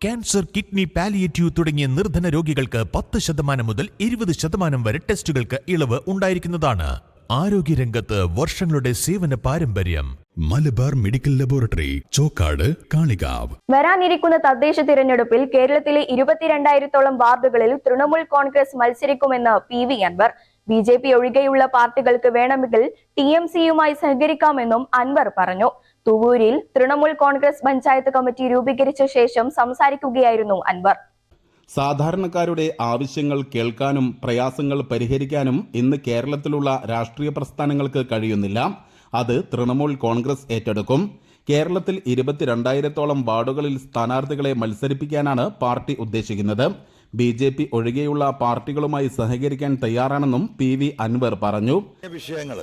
Cancer kidney palliative തുടങ്ങിയ നിർധന രോഗികൾക്ക് പത്ത് ശതമാനം മുതൽ ഇരുപത് ശതമാനം വരെ ടെസ്റ്റുകൾക്ക് ഇളവ് ഉണ്ടായിരിക്കുന്നതാണ് ആരോഗ്യരംഗത്ത് വർഷങ്ങളുടെ സേവന പാരമ്പര്യം. Malabar medical laboratory Chokkad Kalikavu. വരാനിരിക്കുന്ന തദ്ദേശ തിരഞ്ഞെടുപ്പിൽ കേരളത്തിലെ ഇരുപത്തിരണ്ടായിരത്തോളം വാർഡുകളിൽ തൃണമൂൽ കോൺഗ്രസ് മത്സരിക്കുമെന്ന് P V Anvar. B J P ഒഴികെയുള്ള പാർട്ടികൾക്ക് വേണമെങ്കിൽ ടി എം സിയുമായി സഹകരിക്കാമെന്നും അൻവർ പറഞ്ഞു. തുവൂരിൽ തൃണമൂൽ കോൺഗ്രസ് പഞ്ചായത്ത് കമ്മിറ്റി രൂപീകരിച്ച ശേഷം സംസാരിക്കുകയായിരുന്നു അൻവർ. സാധാരണക്കാരുടെ ആവശ്യങ്ങൾ കേൾക്കാനും പ്രയാസങ്ങൾ പരിഹരിക്കാനും ഇന്ന് കേരളത്തിലുള്ള രാഷ്ട്രീയ പ്രസ്ഥാനങ്ങൾക്ക് കഴിയുന്നില്ല. അത് തൃണമൂൽ കോൺഗ്രസ് ഏറ്റെടുക്കും. കേരളത്തിൽ ഇരുപത്തിരണ്ടായിരത്തോളം വാർഡുകളിൽ സ്ഥാനാർത്ഥികളെ മത്സരിപ്പിക്കാനാണ് പാർട്ടി ഉദ്ദേശിക്കുന്നത്. ബി ജെ പി ഒഴികെയുള്ള പാർട്ടികളുമായി സഹകരിക്കാൻ തയ്യാറാണെന്നും പി വി അൻവർ പറഞ്ഞു. വിഷയങ്ങൾ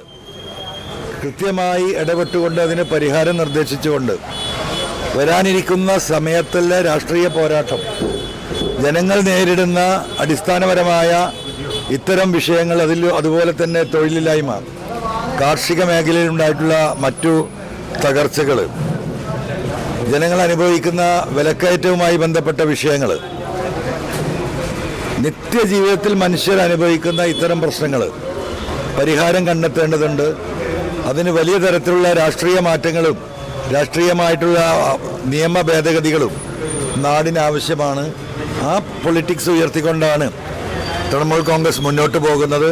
കൃത്യമായി ഇടപെട്ടുകൊണ്ട് അതിന് പരിഹാരം നിർദ്ദേശിച്ചുകൊണ്ട് വരാനിരിക്കുന്ന സമയത്തുള്ള രാഷ്ട്രീയ പോരാട്ടം. ജനങ്ങൾ നേരിടുന്ന അടിസ്ഥാനപരമായ ഇത്തരം വിഷയങ്ങൾ അതിൽ അതുപോലെ തന്നെ തൊഴിലില്ലായ്മ കാർഷിക മേഖലയിൽ ഉണ്ടായിട്ടുള്ള മറ്റു തകർച്ചകൾ ജനങ്ങൾ അനുഭവിക്കുന്ന വിലക്കയറ്റവുമായി ബന്ധപ്പെട്ട വിഷയങ്ങൾ നിത്യജീവിതത്തിൽ മനുഷ്യർ അനുഭവിക്കുന്ന ഇത്തരം പ്രശ്നങ്ങൾ പരിഹാരം കണ്ടെത്തേണ്ടതുണ്ട്. അതിന് വലിയ തരത്തിലുള്ള രാഷ്ട്രീയ മാറ്റങ്ങളും രാഷ്ട്രീയമായിട്ടുള്ള നിയമ ഭേദഗതികളും നാടിനാവശ്യമാണ്. ആ പൊളിറ്റിക്സ് ഉയർത്തിക്കൊണ്ടാണ് തൃണമൂൽ കോൺഗ്രസ് മുന്നോട്ട് പോകുന്നത്.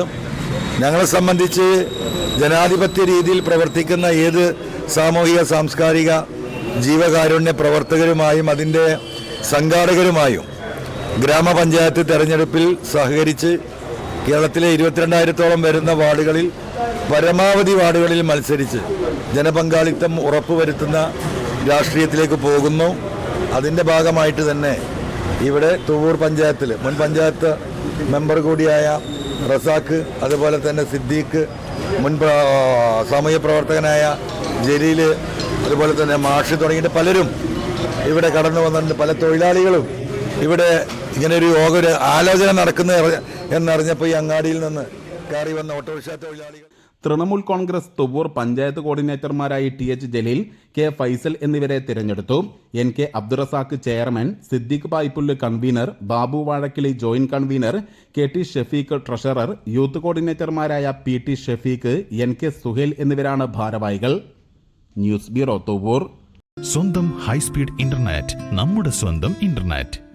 ഞങ്ങളെ സംബന്ധിച്ച് ജനാധിപത്യ രീതിയിൽ പ്രവർത്തിക്കുന്ന ഏത് സാമൂഹിക സാംസ്കാരിക ജീവകാരുണ്യ പ്രവർത്തകരുമായും അതിന്റെ സംഘാടകരുമായും ഗ്രാമപഞ്ചായത്ത് തെരഞ്ഞെടുപ്പിൽ സഹകരിച്ച് കേരളത്തിലെ ഇരുപത്തിരണ്ടായിരത്തോളം വരുന്ന വാർഡുകളിൽ പരമാവധി വാർഡുകളിൽ മത്സരിച്ച് ജനപങ്കാളിത്തം ഉറപ്പുവരുത്തുന്ന രാഷ്ട്രീയത്തിലേക്ക് പോകുന്നു. അതിന്റെ ഭാഗമായിട്ട് തന്നെ ഇവിടെ തുവൂർ പഞ്ചായത്തിൽ മുൻ പഞ്ചായത്ത് മെമ്പർ കൂടിയായ റസാക്ക് അതുപോലെ തന്നെ സിദ്ദീഖ് മുൻ സാമൂഹ്യ പ്രവർത്തകനായ ജലീൽ അതുപോലെ തന്നെ മാഷി തുടങ്ങിയിട്ട് പലരും ഇവിടെ കടന്നു വന്നിട്ടുണ്ട്. പല തൊഴിലാളികളും ഇവിടെ ഇങ്ങനെ ഒരു യോഗ ഒരു ആലോചന നടക്കുന്ന എന്നറിഞ്ഞപ്പോൾ ഈ അങ്ങാടിയിൽ നിന്ന് കയറി വന്ന ഓട്ടോറിക്ഷ തൊഴിലാളികൾ. Trinamool Congress Thuvoor panchayat കോർഡിനേറ്റർമാരായി T H Jaleel K Faisal എന്നിവരെ തിരഞ്ഞെടുത്തു. N K Abdurazak chairman Siddique Paipullu convener Babu Vazhakkili joint convener K T Shafeeq treasurer youth കോർഡിനേറ്റർമാരായ P T Shafeeq N K Suhail എന്നിവരാണ് ഭാരവാഹികൾ. ന്യൂസ് ബ്യൂറോ തുവൂർ സ്വന്തം ഹൈസ്പീഡ് ഇന്റർനെറ്റ് നമ്മുടെ സ്വന്തം internet.